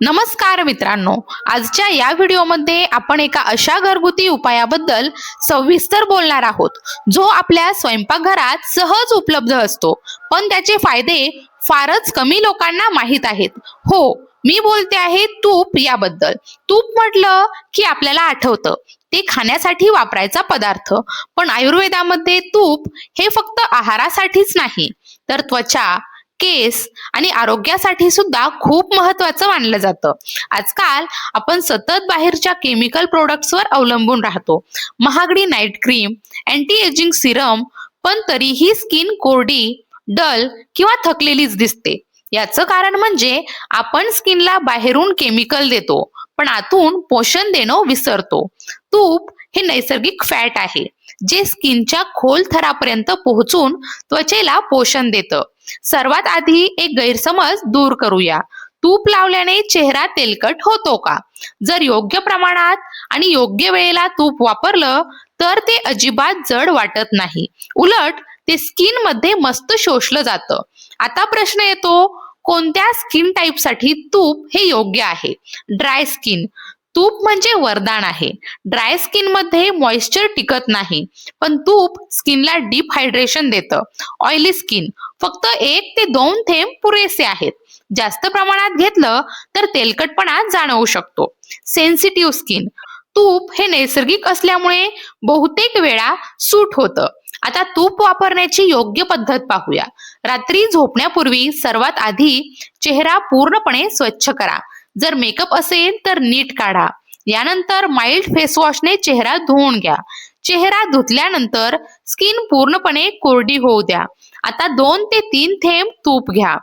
नमस्कार मित्रांनो आजच्या या व्हिडिओमध्ये आपण एका अशा घरगुती उपायाबद्दल सविस्तर बोलणार आहोत जो आपल्या स्वयंपाकघरात सहज उपलब्ध असतो. पण त्याचे फायदे फारच कमी लोकांना माहीत आहेत. हो मी बोलते आहे तूप याबद्दल. तूप म्हटलं की आपल्याला आठवतं ते खाण्यासाठी वापरायचा पदार्थ. पण आयुर्वेदामध्ये तूप हे फक्त आहारासाठीच नाही तर त्वचा केस आणि आरोग्यासाठी सुद्धा खूप महत्वाचं मानलं जातं. आजकाल आपण सतत बाहेरच्या केमिकल प्रोडक्ट्सवर अवलंबून राहतो. महागडी night cream anti aging serum पण तरीही स्किन कोरडी डल किंवा थकलेलीच दिसते. याचं कारण म्हणजे आपण स्किनला बाहेरून केमिकल देतो पण आतून पोषण देणं विसरतो. तूप हे नैसर्गिक फॅट आहे जे स्किनच्या खोल थरापर्यंत पोहोचून त्वचेला पोषण देतं. सर्वात आधी एक गैरसमज दूर करूया. तूप लावल्याने चेहरा तेलकट होतो का? जर योग्य प्रमाणात आणि योग्य वेळेला तूप वापरलं तर ते अजिबात जड वाटत नाही. उलट ते स्किनमध्ये मस्त शोषलं जातं. आता प्रश्न येतो कोणत्या स्किन टाईपसाठी तूप हे योग्य आहे? Dry skin. तूप म्हणजे वरदान आहे. ड्राय स्किनमध्ये मॉइश्चर टिकत नाही पण तूप स्किनला डीप हायड्रेशन देतं. ऑइली स्किन फक्त एक ते दोन थेंब पुरेसे आहेत. जास्त प्रमाणात घेतलं तर तेलकटपणा जाणवू शकतो. सेन्सिटिव्ह स्किन तूप हे नैसर्गिक असल्यामुळे बहुतेक वेळा सूट होतं. आता तूप वापरण्याची योग्य पद्धत पाहूया. रात्री झोपण्यापूर्वी सर्वात आधी चेहरा पूर्णपणे स्वच्छ करा. जर मेकअप असेल तर नीट काढा. यानंतर माइल्ड फेसवॉशने चेहरा धुवून घ्या. चेहरा धुतल्यानंतर स्किन पूर्णपणे कोरडी होऊ द्या. आता दोन ते तीन थेंब तूप घ्या.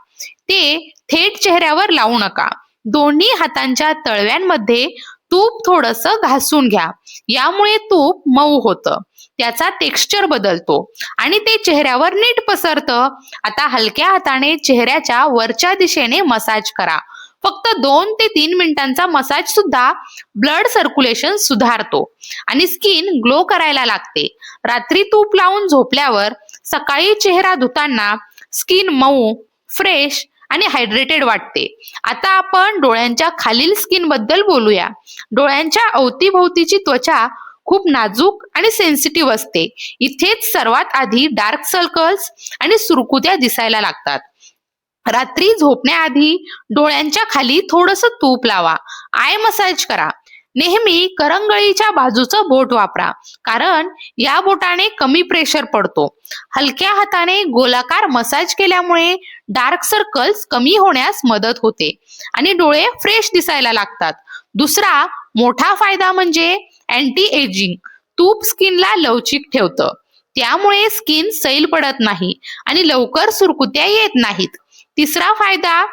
ते थेट चेहऱ्यावर लावू नका. दोन्ही हातांच्या तळव्यांमध्ये तूप थोडस घासून घ्या. यामुळे तूप मऊ होतं. त्याचा टेक्स्चर बदलतो आणि ते चेहऱ्यावर नीट पसरतं. आता हलक्या हाताने चेहऱ्याच्या वरच्या दिशेने मसाज करा. फक्त दोन ते तीन मिनिटांचा मसाज सुद्धा ब्लड सर्क्युलेशन सुधारतो. आणि स्किन ग्लो करायला लागते. रात्री तूप लावून झोपल्यावर सकाळी चेहरा धुताना स्किन मऊ फ्रेश आणि हायड्रेटेड वाटते. आता आपण डोळ्यांच्या खालील स्किनबद्दल बोलूया. डोळ्यांच्या अवतीभोवतीची त्वचा खूप नाजूक आणि सेन्सिटिव्ह असते. इथेच सर्वात आधी डार्क सर्कल्स आणि सुरकुत्या दिसायला लागतात. रात्री झोपण्याआधी डोळ्यांच्या खाली थोडस तूप लावा. आय मसाज करा. नेहमी करंगळीच्या बाजूचं बोट वापरा. कारण या बोटाने कमी प्रेशर पडतो. हलक्या हाताने गोलाकार मसाज केल्यामुळे डार्क सर्कल्स कमी होण्यास मदत होते. आणि डोळे फ्रेश दिसायला लागतात. दुसरा मोठा फायदा म्हणजे अँटी एजिंग तूप स्किनला लवचिक ठेवतं. त्यामुळे स्किन सैल पडत नाही आणि लवकर सुरकुत्या येत नाहीत. तिसरा फायदा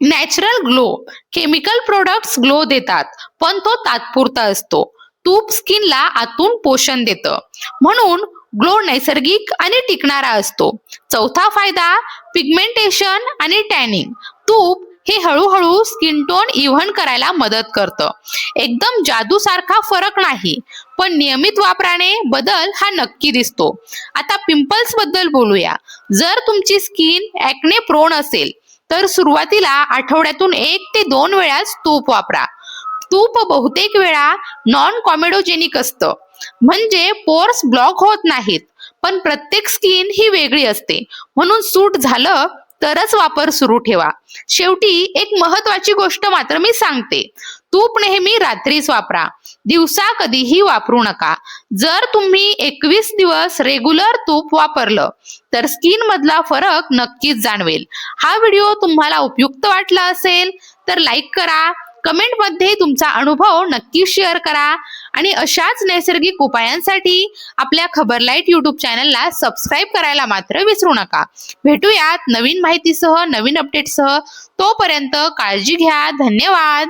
natural glow chemical products glow देतात पण तो तात्पुरता असतो. तूप स्किनला आतून पोषण देतं. म्हणून ग्लो नैसर्गिक आणि टिकणारा असतो. चौथा फायदा पिगमेंटेशन आणि टॅनिंग तूप हे हळूहळू स्किन टोन इव्हन करायला मदत करतं. एकदम जादू सारखा फरक नाही पण नियमित वापराने बदल हा नक्की दिसतो. आता पिंपल्सबद्दल बोलूया. जर तुमची स्किन ऍक्ने प्रोण असेल तर सुरुवातीला आठवड्यातून एक ते दोन वेळाच तूप वापरा. तूप बहुतेक वेळा नॉन कॉमेडोजेनिक असतं. म्हणजे पोर्स ब्लॉक होत नाहीत पण प्रत्येक स्किन ही वेगळी असते. म्हणून सूट झालं तरच वापर सुरू ठेवा. शेवटी एक महत्वाची गोष्ट मात्र मी सांगते. तूप नेहमी रात्रीच वापरा. दिवसा कधीही वापरू नका. जर तुम्ही एकवीस दिवस रेग्युलर तूप वापरलं तर स्किन मधला फरक नक्कीच जाणवेल. हा व्हिडिओ तुम्हाला उपयुक्त वाटला असेल तर लाईक करा. कमेंटमध्ये तुमचा अनुभव नक्की शेअर करा. आणि अशाच नैसर्गिक उपायांसाठी आपल्या खबर लाइट युट्यूब चॅनलला सबस्क्राईब करायला मात्र विसरू नका. भेटूयात नवीन माहितीसह नवीन अपडेटसह तोपर्यंत काळजी घ्या. धन्यवाद.